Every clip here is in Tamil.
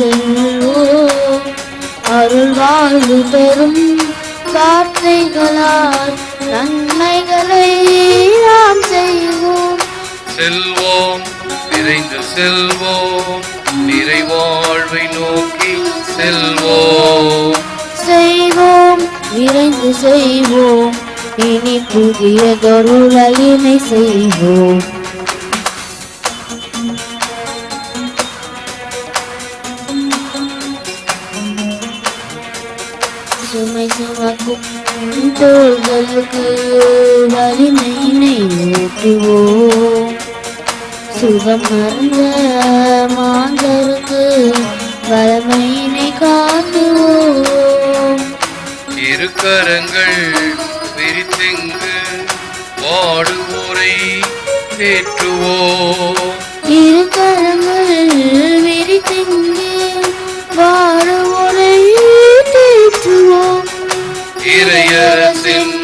செல்வோம். அருள் வாழ்வு பெறும் வார்த்தைகளால் நன்மைகளை நாம் செய்வோம். செல்வோம் விரைந்து செல்வோம். நிறைவாழ்வை நோக்கி செல்வோம். செய்வோம் விரைந்து செய்வோம். இனி புதியதொரு உலகினை செய்வோம். ஊட்டுவோம் சுகம் மறந்த மாந்தருக்கு வலிமையினை காட்டுவோம் இருக்கரங்கள் விரித்தெங்கு வாடுவோரை தேற்றுவோம் இருக்கரங்கள் விரித்தெங்கு வாழுவோரை தேற்றுவோம் இறையரசின்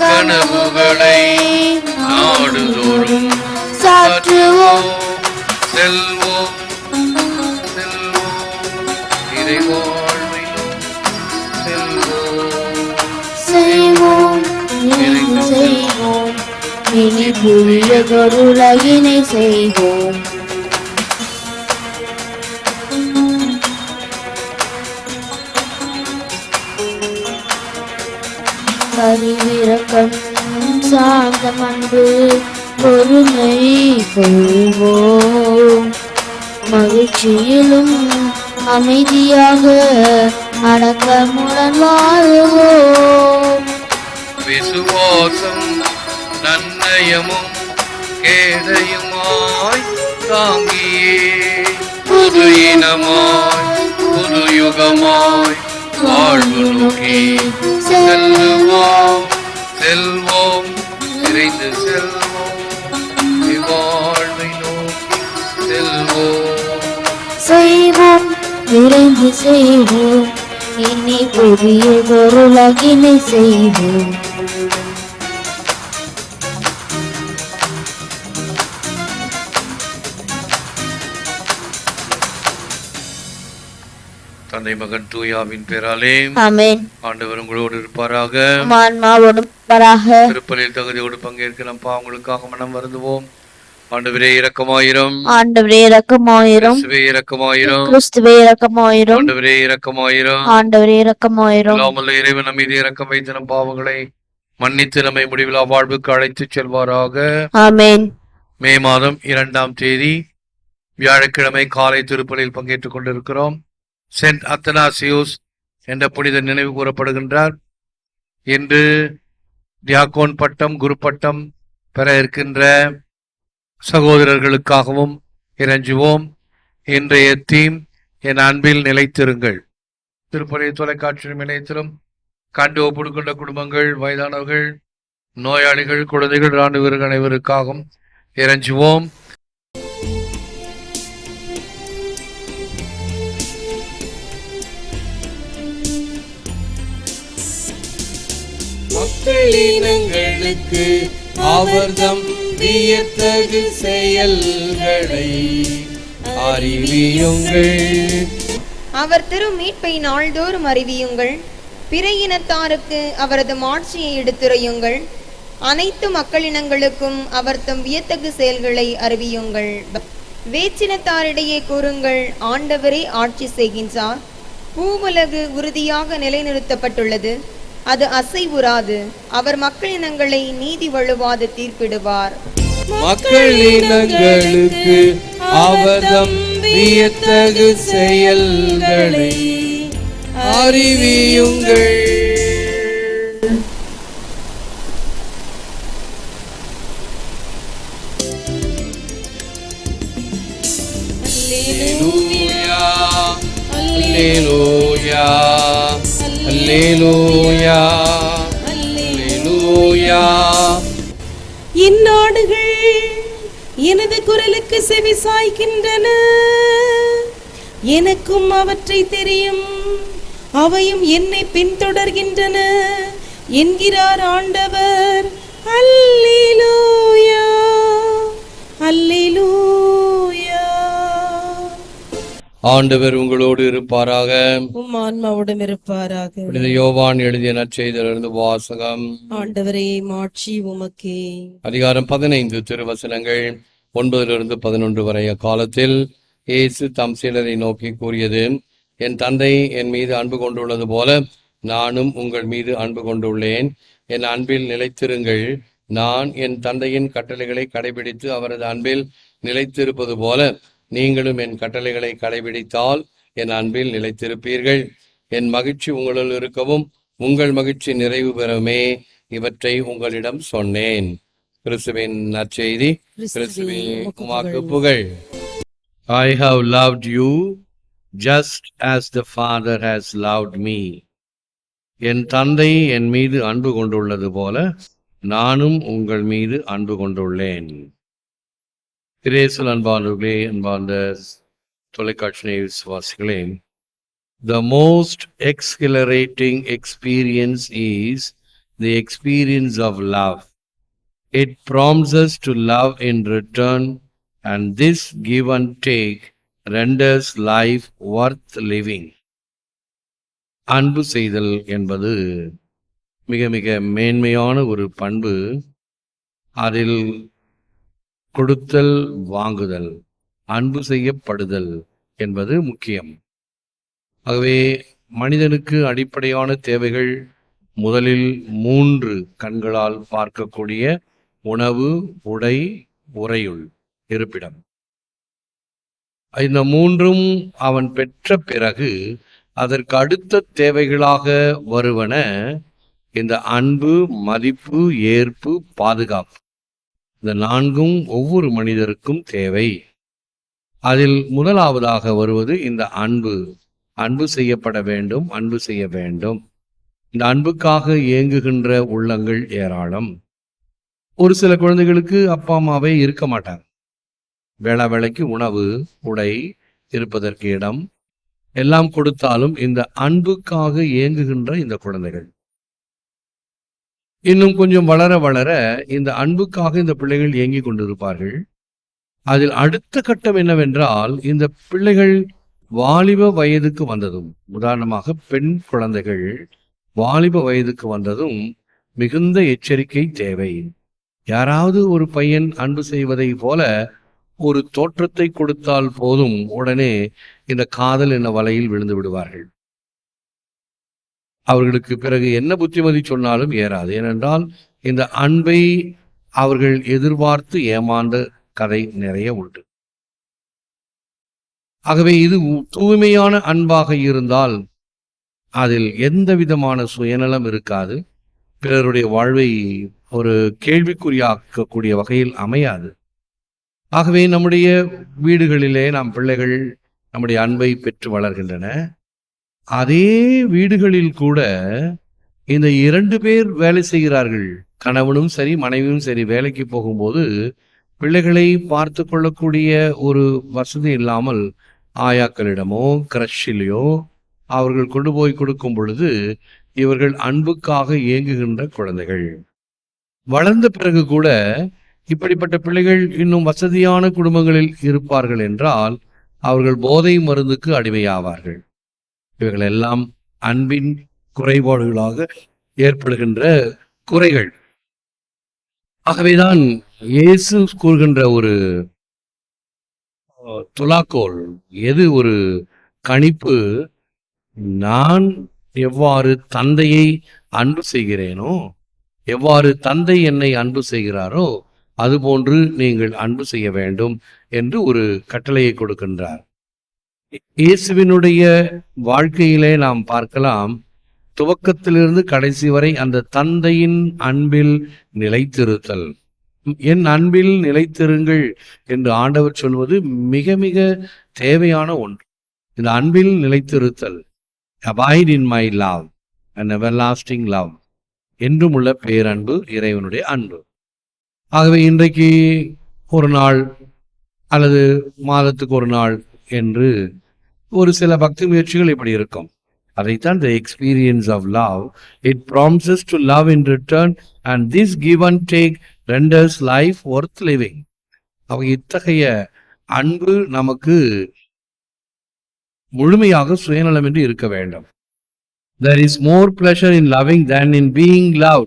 கனவுகளை நாடுதோறும் சாற்றுவோம். செல்வோம். செல்வோம். இறைவாழ்வை நோக்கி செல்வோம். செய்வோம். இனி புதியதொரு உலகினை செய்வோம். பரிவிரக்கம் சார்ந்த அன்பு பொறுமை கொள்வோம். மகிழ்ச்சியிலும் அமைதியாக அடக்கமுடன் வாழ்வோம். விசுவாசம் நன்னயமும் கேடயமாய் தாங்கியே. புது இனமாய் புது யுகமாய் வாழ்வு நோக்கி செல்வோம் செல்வோம். விரைந்து செல்வோம். வாழ்வை நோக்கி செல்வோம். செய்வோம் விரைந்து செய்வோம். இனி புதிய பொருளாகினை செய்வோம். தந்தை மகன் தூயாவின் பேராலே. ஆமென். ஆண்டவர் உங்களோடு இருப்பாராக. திருப்பலில் தகுதியோடு பங்கேற்க நம் பாவங்களுக்காக மனம் வருந்துவோம். ஆண்டவரே இரக்கமாயிரம். ஆண்டவரே இரக்கமாயிரும். இரக்கமாயிரம். கிறிஸ்துவே இரக்கமாயிரும். ஆண்டவரே இரக்கமாயிரம். ஆண்டவரே இரக்கமாயிரும். இல்லாமல் இறைவன் நம் மீது இரக்கம் வைத்து நம் பாவங்களை மன்னித்து நம்மை முடிவிலா வாழ்வுக்கு அழைத்துச் செல்வாராக. ஆமென். மே மாதம் இரண்டாம் தேதி வியாழக்கிழமை காலை திருப்பலியில் பங்கேற்றுக் கொண்டிருக்கிறோம். சென்ட் அத்தனாசியூஸ் என்ற புனித நினைவு கூறப்படுகின்றார். இன்று டியாகோன் பட்டம் குரு பட்டம் பெற இருக்கின்ற சகோதரர்களுக்காகவும் இறஞ்சுவோம். இன்றைய தீம் என் அன்பில் நிலைத்திருங்கள். திருப்பதி தொலைக்காட்சி இணையத்திலும் கண்டு ஒப்புடுக்கொண்ட குடும்பங்கள் வயதானவர்கள் நோயாளிகள் குழந்தைகள் ராணுவ அனைவருக்காகவும் இறைஞ்சுவோம். மக்களினங்களுக்கு அவர்தம் வியத்தகு செயல்களை அறிவியுங்கள். அவர் திரு மீட்பை நாள்தோறும் அறிவியுங்கள். பிற இனத்தாருக்கு அவரது மாட்சியை எடுத்துரையுங்கள். அனைத்து மக்களினங்களுக்கும் அவர் தம் வியத்தகு செயல்களை அறிவியுங்கள். வேச்சினத்தாரிடையே கூறுங்கள் ஆண்டவரே ஆட்சி செய்கின்றார். பூவுலகு உறுதியாக நிலைநிறுத்தப்பட்டுள்ளது. அது அசைவுறாது. அவர் மக்களினங்களை நீதி வழுவாது தீர்ப்பிடுவார். மக்களினங்களுக்கு அவர்தம் வியத்தகு செயல்களை. அறிவியுங்கள். அல்லேலூயா. அல்லேலூயா. அல்லேலூயா. இந்நாடுகள் எனது குரலுக்கு செவி சாய்க்கின்றன எனக்கும் அவற்றை தெரியும். அவையும் என்னை பின்தொடர்கின்றன என்கிறார் ஆண்டவர். அல்லேலூயா. அல்லேலூயா ஆண்டவர் உங்களோடு இருப்பாராக. உம் ஆன்மாவுடன் இருப்பாராக. புனித யோவான் எழுதிய நற்செய்தியிலிருந்து வாசகம். ஆண்டவரே மாட்சி உமக்கே. அதிகாரம் பதினைந்து திருவசனங்கள் ஒன்பதிலிருந்து பதினொன்று வரை அக்காலத்தில் இயேசு தம் சீடரை நோக்கி கூறியது என் தந்தை என் மீது அன்பு கொண்டுள்ளது போல நானும் உங்கள் மீது அன்பு கொண்டுள்ளேன். என் அன்பில் நிலைத்திருங்கள். நான் என் தந்தையின் கட்டளைகளை கடைபிடித்து அவரது அன்பில் நிலைத்திருப்பது போல நீங்களும் என் கட்டளைகளை கடைபிடித்தால் என் அன்பில் நிலைத்திருப்பீர்கள். என் மகிழ்ச்சி உங்களுள் இருக்கவும் உங்கள் மகிழ்ச்சி நிறைவு பெறவுமே இவற்றை உங்களிடம் சொன்னேன். கிறிஸ்துவின் நற்செய்தி கிறிஸ்துவே உமாக்கு புகழ். I have loved you just as the father has loved me என் தந்தை என் மீது அன்பு கொண்டுள்ளது போல நானும் உங்கள் மீது அன்பு கொண்டுள்ளேன். கிரேசல் அன்பானவர்களே அன்பார்ந்த தொலைக்காட்சி விசுவாசிகளே the most exhilarating experience is the experience of love it promises to love in return and this give and take renders life worth living அன்பு செய்தல் என்பது மிக மிக மேன்மையான ஒரு பண்பு அதில் கொடுத்தல் வாங்குதல் அன்பு செய்யப்படுதல் என்பது முக்கியம். ஆகவே மனிதனுக்கு அடிப்படையான தேவைகள் முதலில் மூன்று கண்களால் பார்க்கக்கூடிய உணவு உடை உறையுள் இருப்பிடம். இந்த மூன்றும் அவன் பெற்ற பிறகு அதற்கு அடுத்த தேவைகளாக வருவன இந்த அன்பு மதிப்பு ஏற்பு பாதுகாப்பு. இந்த நான்கும் ஒவ்வொரு மனிதருக்கும் தேவை. அதில் முதலாவதாக வருவது இந்த அன்பு. அன்பு செய்யப்பட வேண்டும் அன்பு செய்ய வேண்டும். இந்த அன்புக்காக இயங்குகின்ற உள்ளங்கள் ஏராளம். ஒரு சில குழந்தைகளுக்கு அப்பா அம்மாவே இருக்க மாட்டாங்க. வேளா வேலைக்கு உணவு உடை இருப்பதற்கு இடம். எல்லாம் கொடுத்தாலும் இந்த அன்புக்காக இயங்குகின்ற இந்த குழந்தைகள். இன்னும் கொஞ்சம் வளர வளர இந்த அன்புக்காக இந்த பிள்ளைகள் இயங்கிக் கொண்டிருப்பார்கள். அதில் அடுத்த கட்டம் என்னவென்றால் இந்த பிள்ளைகள் வாலிப வயதுக்கு வந்ததும் உதாரணமாக பெண் குழந்தைகள் வாலிப வயதுக்கு வந்ததும் மிகுந்த எச்சரிக்கை தேவை. யாராவது ஒரு பையன் அன்பு செய்வதை போல ஒரு தோற்றத்தை கொடுத்தால் போதும் உடனே இந்த காதல் என்ற வலையில் விழுந்து விடுவார்கள். அவர்களுக்கு பிறகு என்ன புத்திமதி சொன்னாலும் ஏறாது. ஏனென்றால் இந்த அன்பை அவர்கள் எதிர்பார்த்து ஏமாந்த கதை நிறைய உண்டு. ஆகவே இது தூய்மையான அன்பாக இருந்தால் அதில் எந்த விதமான சுயநலம் இருக்காது. பிறருடைய வாழ்வை ஒரு கேள்விக்குறியாக்கக்கூடிய வகையில் அமையாது. ஆகவே நம்முடைய வீடுகளிலே நாம் பிள்ளைகள் நம்முடைய அன்பை பெற்று வளர்கின்றன. அதே வீடுகளில் கூட இந்த இரண்டு பேர் வேலை செய்கிறார்கள். கணவனும் சரி மனைவியும் சரி வேலைக்கு போகும்போது பிள்ளைகளை பார்த்து கொள்ளக்கூடிய ஒரு வசதி இல்லாமல் ஆயாக்களிடமோ கிரஷிலேயோ அவர்கள் கொண்டு போய் கொடுக்கும் பொழுது இவர்கள் அன்புக்காக இயங்குகின்ற குழந்தைகள். வளர்ந்த பிறகு கூட இப்படிப்பட்ட பிள்ளைகள் இன்னும் வசதியான குடும்பங்களில் இருப்பார்கள் என்றால் அவர்கள் போதை மருந்துக்கு அடிமையாவார்கள். இவைகள் எல்லாம் அன்பின் குறைபாடுகளாக ஏற்படுகின்ற குறைகள். ஆகவேதான் இயேசு கூறுகின்ற ஒரு துலாக்கோல் எது ஒரு கணிப்பு நான் எவ்வாறு தந்தையை அன்பு செய்கிறேனோ எவ்வாறு தந்தை என்னை அன்பு செய்கிறாரோ அதுபோன்று நீங்கள் அன்பு செய்ய வேண்டும் என்று ஒரு கட்டளையை கொடுக்கின்றார். இயேசுவினுடைய வாழ்க்கையிலே நாம் பார்க்கலாம் துவக்கத்திலிருந்து கடைசி வரை அந்த தந்தையின் அன்பில் நிலைத்திருத்தல். என் அன்பில் நிலைத்திருங்கள் என்று ஆண்டவர் சொல்வது மிக மிக தேவையான ஒன்று. இந்த அன்பில் நிலைத்திருத்தல். Abide in my love and everlasting love என்றும் உள்ள பேரன்பு இறைவனுடைய அன்பு. ஆகவே இன்றைக்கு ஒரு நாள் அல்லது மாதத்துக்கு ஒரு நாள் என்று ஒரு சில பக்தி முயற்சிகள் இப்படி இருக்கும். அதைத்தான் the experience of love it promises to love in return and this give and take renders life worth living அவங்க இத்தகைய அன்பு நமக்கு முழுமையாக சுயநலமின்றி இருக்க வேண்டும். There is more pleasure in loving than in being love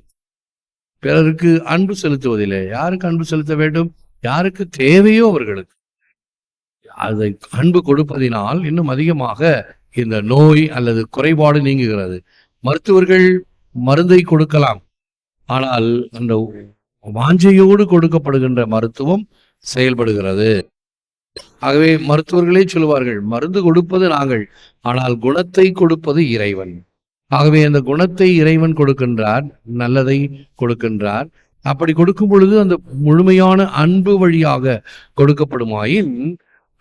பிறருக்கு அன்பு செலுத்துவதில்லை. யாருக்கு அன்பு செலுத்த வேண்டும்? யாருக்கு தேவையோ அவர்களுக்கு. அதை அன்பு கொடுப்பதினால் இன்னும் அதிகமாக இந்த நோய் அல்லது குறைபாடு நீங்குகிறது. மருத்துவர்கள் மருந்தை கொடுக்கலாம். ஆனால் அந்த வாஞ்சையோடு கொடுக்கப்படுகின்ற மருத்துவம் செயல்படுகிறது. ஆகவே மருத்துவர்களே சொல்லுவார்கள் மருந்து கொடுப்பது நாங்கள் ஆனால் குணத்தை கொடுப்பது இறைவன். ஆகவே அந்த குணத்தை இறைவன் கொடுக்கின்றார் நல்லதை கொடுக்கின்றார். அப்படி கொடுக்கும் பொழுது அந்த முழுமையான அன்பு வழியாக கொடுக்கப்படுமாயின்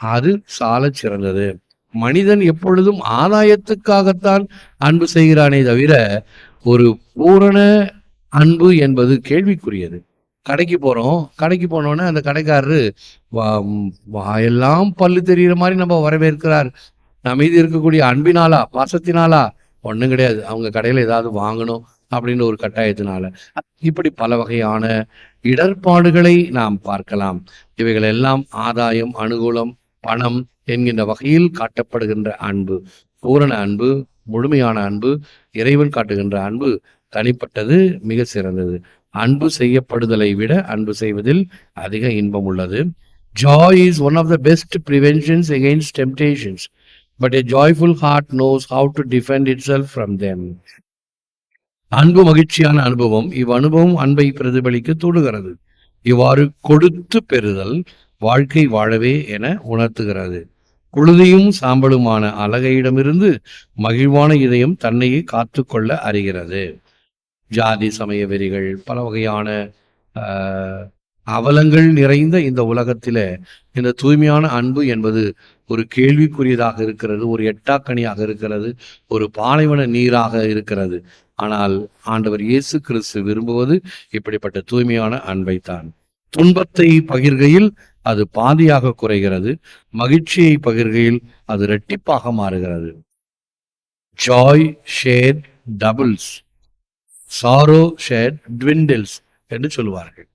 அது சால சிறந்தது. மனிதன் எப்பொழுதும் ஆதாயத்துக்காகத்தான் அன்பு செய்கிறானே தவிர ஒரு பூரண அன்பு என்பது கேள்விக்குரியது. கடைக்கு போறோம் கடைக்கு போனோன்னே அந்த கடைக்காரரு வா- வாயெல்லாம் பல்லு தெரிகிற மாதிரி நம்ம வரவேற்கிறார். நம்ம மீது இருக்கக்கூடிய அன்பினாலா பாசத்தினாலா? ஒண்ணும் கிடையாது. அவங்க கடையில் ஏதாவது வாங்கணும் அப்படின்னு ஒரு கட்டாயத்தினால. இப்படி பல வகையான இடர்பாடுகளை நாம் பார்க்கலாம். இவைகள் எல்லாம் ஆதாயம் அனுகூலம் பணம் என்கின்ற வகையில் காட்டப்படுகின்ற அன்பு பூரண அன்பு முழுமையான அன்பு இறைவன் காட்டுகின்ற அன்பு தனிப்பட்டது மிக சிறந்தது. அன்பு செய்யப்படுதலை விட அன்பு செய்வதில் அதிக இன்பம் உள்ளது. Joy is one of the best preventions against temptations but a joyful heart knows how to defend itself from them அன்பு மகிழ்ச்சியான அனுபவம் இவ் அனுபவம் அன்பை பிரதிபலிக்க தூண்டுகிறது இவ்வாறு கொடுத்து பெறுதல் வாழ்க்கை வாழவே என உணர்த்துகிறது. புழுதியும் சாம்பலுமான அழகையிடமிருந்து மகிழ்வான இதயம் தன்னையே காத்துக்கொள்ள அறிகிறது. ஜாதி சமய வெறிகள் பல வகையான ஆஹ், அவலங்கள் நிறைந்த இந்த உலகத்தில இந்த தூய்மையான அன்பு என்பது ஒரு கேள்விக்குரியதாக இருக்கிறது ஒரு எட்டாக்கனியாக இருக்கிறது ஒரு பாலைவன நீராக இருக்கிறது. ஆனால் ஆண்டவர் இயேசு கிறிஸ்து விரும்புவது இப்படிப்பட்ட தூய்மையான அன்பைத்தான். துன்பத்தை பகிர்கையில் அது பாதியாக குறைகிறது. மகிழ்ச்சியை பகிர்கையில் அது இரட்டிப்பாக மாறுகிறது. Joy share doubles sorrow share dwindles என்று சொல்லுவார்கள்.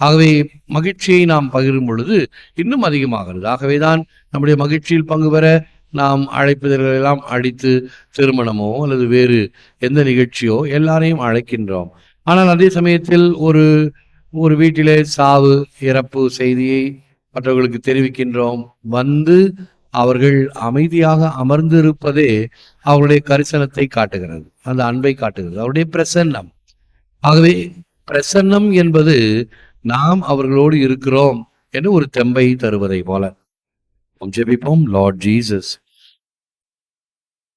ஆகவே மகிழ்ச்சியை நாம் பகிரும் பொழுது இன்னும் அதிகமாகிறது. ஆகவேதான் நம்முடைய மகிழ்ச்சியில் பங்கு பெற நாம் அழைப்பதற்கெல்லாம் அடித்து திருமணமோ அல்லது வேறு எந்த நிகழ்ச்சியோ எல்லாரையும் அழைக்கின்றோம். ஆனால் அதே சமயத்தில் ஒரு ஒரு வீட்டிலே சாவு இறப்பு செய்தியை மற்றவர்களுக்கு தெரிவிக்கின்றோம். வந்து அவர்கள் அமைதியாக அமர்ந்திருப்பதே அவருடைய கரிசனத்தை காட்டுகிறது. அந்த அன்பை காட்டுகிறது. அவருடைய பிரசன்னம். ஆகவே பிரசன்னம் என்பது நாம் அவர்களோடு இருக்கிறோம் என்று ஒரு தெம்பை தருவதை போல. ஜெபிப்போம் Lord Jesus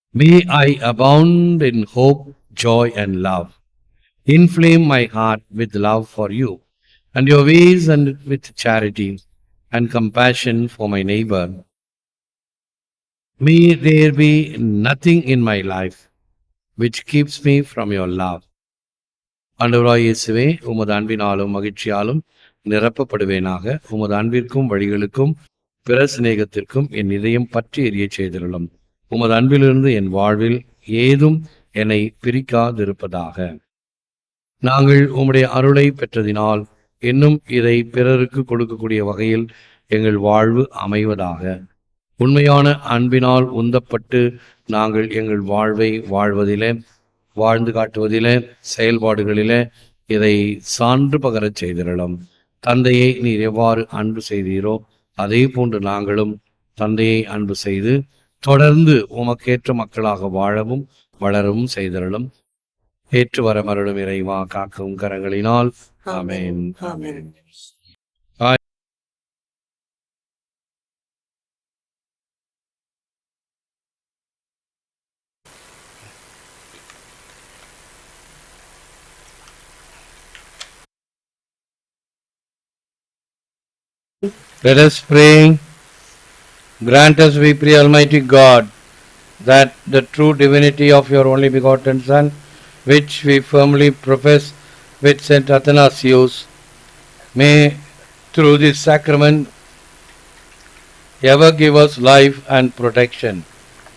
may I abound in hope joy and love inflame my heart with love for you and your ways and with charity and compassion for my neighbor. May there be nothing in my life which keeps me from your love. ஆண்டவராய் இயேசுவே உமது அன்பினாலும் மகிழ்ச்சியாலும் நிரப்பப்படுவேனாக. உமது அன்பிற்கும் வழிகளுக்கும் பிற சிநேகத்திற்கும் என் இதயம் பற்றி எரியச் செய்திருளும். உமது அன்பிலிருந்து என் வாழ்வில் ஏதும் என்னை பிரிக்காதிருப்பதாக. நாங்கள் உம்முடைய அருளை பெற்றதினால் இன்னும் இதை பிறருக்கு கொடுக்கக்கூடிய வகையில் எங்கள் வாழ்வு அமைவதாக. உண்மையான அன்பினால் உந்தப்பட்டு நாங்கள் எங்கள் வாழ்வை வாழ்வதிலே வாழ்ந்து காட்டுவதிலே செயல்பாடுகளிலே இதை சான்று பகரச் செய்திடலாம். தந்தையை நீர் எவ்வாறு அன்பு செய்தீரோ அதே போன்று நாங்களும் தந்தையை அன்பு செய்து தொடர்ந்து உமக்கேற்ற மக்களாக வாழவும் வளரவும் செய்திருளும் ஏற்று வர மருளும் இறைவா காக்கும் கரங்களினால் ஆமென் ஆமென் Let us pray. Grant us, we pray, Almighty God, that the true divinity of your only begotten Son, which we firmly profess with Saint Athanasius, may through this sacrament ever give us life and protection.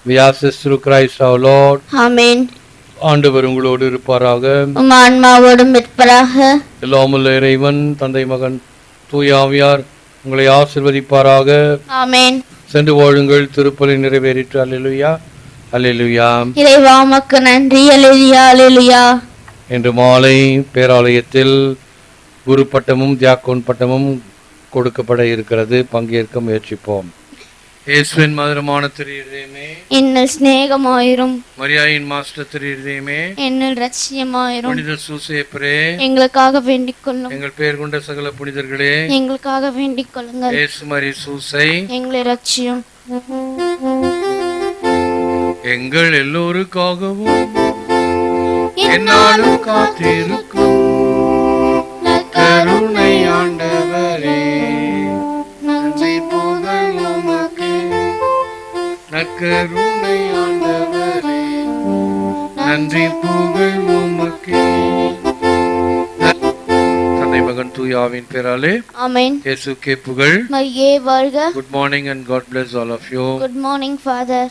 We ask this through Christ our Lord. ஆமென் ஆண்டவர் உங்களோடு இருப்பாராக ஆன்மாவோடும் இருப்பராக எல்லாமுள்ள இறைவன் தந்தை மகன் தூயாவியார் உங்களை ஆசிர்வதிப்பாராக ஆமென் சென்று வாழுங்கள் திருப்பலி நிறைவேறிற்று அல்லேலூயா அல்லேலூயா இறைவா நன்றி. அலிலியா அலிலியா இன்று மாலை பேராலயத்தில் குரு பட்டமும் தியாக்கோன் பட்டமும் கொடுக்கப்பட இருக்கிறது. பங்கேற்க முயற்சிப்போம். இயேசுவின் மதுரமான திரு என்னில் சிநேகமாயிரும். மரியாயின் மாஸ்டர் திரு என்னில் ரட்சியமாயிரும் புனித சூசேப்பரே. எங்களுக்காக வேண்டிக் கொள்ளும் எங்கள் பெயர் கொண்ட சகல புனிதர்களே. எங்களுக்காக வேண்டிக் கொள்ளுங்கள் இயேசு மரி சூசை. எங்களை ரட்சியும் எங்கள் எல்லோருக்காகவும் என்னாலும் காத்திருக்கும். கருணை ஆண்டவரே. நன்றி புகழ் உமக்கு. நற்கருணை ஆண்டவரே. நன்றி புகழ் உமக்கு. மகன் தூயாவின் பேராலே ஆமென். இயேசுக்கே புகழ். மரியே வாழ்க. Good morning and God bless all of you. Good morning father